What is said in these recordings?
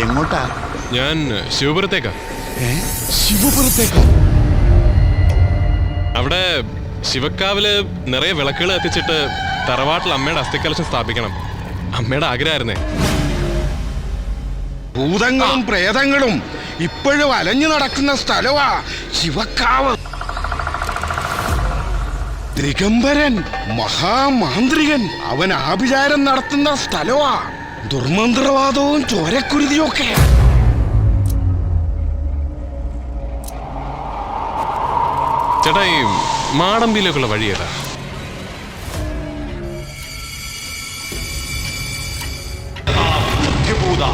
എങ്ങോട്ടാ? ഞാൻ ശിവപുരത്തേക്കാ. ശിവപുരത്തേക്കാ? അവിടെ ശിവക്കാവിൽ നിറയെ വിളക്കുകൾ എത്തിച്ചിട്ട് തറവാട്ടിൽ അമ്മയുടെ അസ്ഥികലശം സ്ഥാപിക്കണം. അമ്മയുടെ ആഗ്രഹമായിരുന്നേ ഭൂതങ്ങളും പ്രേതങ്ങളും ഇപ്പോഴും അലഞ്ഞു നടക്കുന്ന സ്ഥലവാ ശിവക്കാവ്. ദിഗംബരൻ മഹാമാന്ത്രികൻ അവൻ ആഭിചാരം നടത്തുന്ന സ്ഥലവാ. ദുർമന്ത്രവാദവും ചോരക്കുരുതിയും ഒക്കെ ചേട്ടാ ഈ മാടമ്പിയിലേക്കുള്ള വഴി ഏതാ? ഭൂത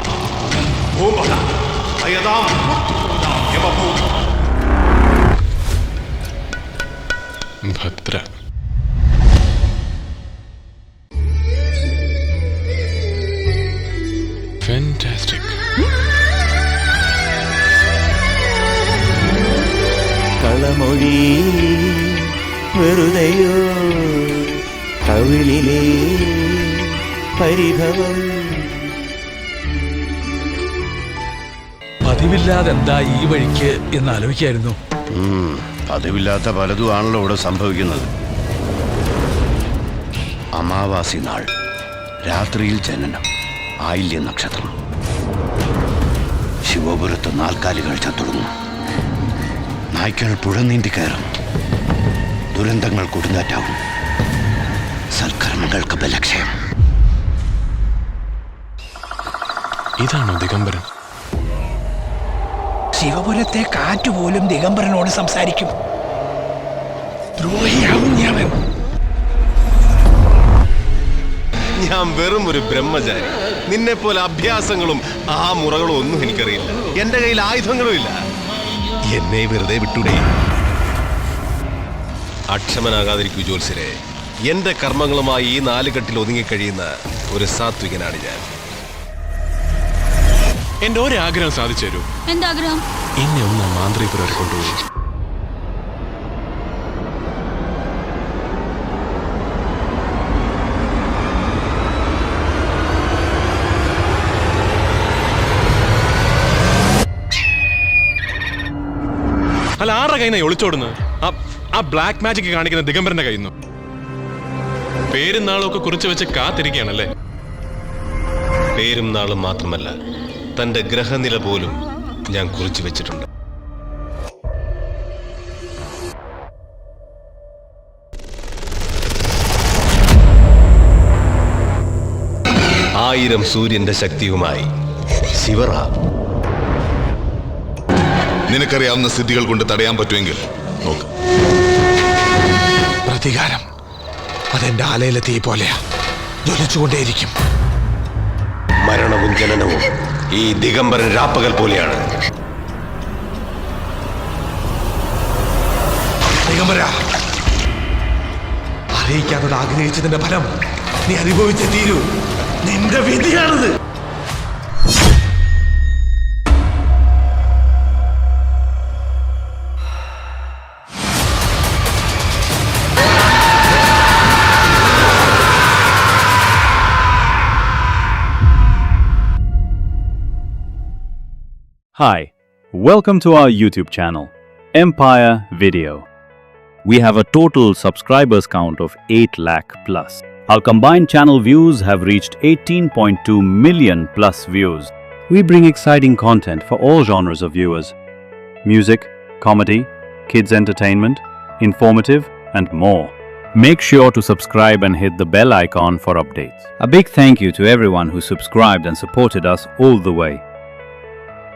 ഭൂപത അയതാം യമഭൂത ഫാന്റാസ്റ്റിക് കളമൊഴി വെറുതെയോ? കവിളിലെ പരിഭവം. പതിവില്ലാതെ എന്താ ഈ വഴിക്ക് എന്ന് ആലോചിക്കായിരുന്നു. പതിവില്ലാത്ത പലതും ആണല്ലോ ഇവിടെ സംഭവിക്കുന്നത്. അമാവാസി നാൾ രാത്രിയിൽ ജനനം. ആയില്യ നക്ഷത്രം. ശിവപുരത്ത് നാൽക്കാലികൾ ചത്തൊടുങ്ങും നായ്ക്കൾ പുഴ നീന്തി കയറും. ദുരന്തങ്ങൾ കൊടുങ്കാറ്റാവും. സൽക്കർമ്മങ്ങൾക്ക് ബലക്ഷയം. ഇതാണോ ദിഗംബരൻ. ശിവപുരത്തെ കാറ്റ് പോലും ദിഗംബരനോട് സംസാരിക്കും. ദ്രോഹിയാവും ഞാൻ ഞാൻ വെറും ഒരു ബ്രഹ്മചാരി. നിന്നെ പോലെ അഭ്യാസങ്ങളും ആ മുറകളും ഒന്നും എനിക്കറിയില്ല. എന്റെ കയ്യിൽ ആയുധങ്ങളും ഇല്ല. എന്നെ വെറുതെ വിട്ടൂടെ. അക്ഷമനാകാതിരിക്കൂ ജോത്സ്യരെ എന്റെ കർമ്മങ്ങളുമായി ഈ നാലുകെട്ടിൽ ഒതുങ്ങിക്കഴിയുന്ന ഒരു സാത്വികനാണ് ഞാൻ. എന്റെ ഒരു ആഗ്രഹം സാധിച്ചു തരൂ. എന്താഗ്രഹം? എന്നെ ഒന്ന് മാന്ത്രിപുരം വരെ അല്ല ആരുടെ കയ്യിൽ നിന്ന് ഒളിച്ചോടുന്നത്? ആ- ആ ബ്ലാക്ക് മാജിക് കാണിക്കുന്ന ദിഗംബരന്റെ കയ്യിൽ നിന്നും പേരും നാളും ഒക്കെ കുറിച്ച് വെച്ച് കാത്തിരിക്കുകയാണല്ലേ? പേരും നാളും മാത്രമല്ല തന്റെ ഗ്രഹനില പോലും ഞാൻ കുറിച്ചു വെച്ചിട്ടുണ്ട്. ആയിരം സൂര്യന്റെ ശക്തിയുമായി ശിവറാം നിനക്കറിയാവുന്ന സ്ഥിതികൾ കൊണ്ട് തടയാൻ പറ്റുമെങ്കിൽ നോക്ക്. പ്രതികാരം അതെന്റെ ആലയിലെ തീ പോലെയാ. ജ്വലിച്ചുകൊണ്ടേയിരിക്കും. മരണവും ജനനവും ഈ ദിഗംബരൻ രാപ്പകൽ പോലെയാണ്. ദിഗംബര അറിയിക്കാത്തത് ആഗ്രഹിച്ചതിന്റെ ഫലം നീ അനുഭവിച്ചേ തീരൂ. നിന്റെ വിധിയാണിത്. Hi, welcome to our YouTube channel, Empire Video. We have a total subscribers count of 8 lakh plus. Our combined channel views have reached 18.2 million plus views. We bring exciting content for all genres of viewers music, comedy, kids entertainment, informative, and more. Make sure to subscribe and hit the bell icon for updates. A big thank you to everyone who subscribed and supported us all the way.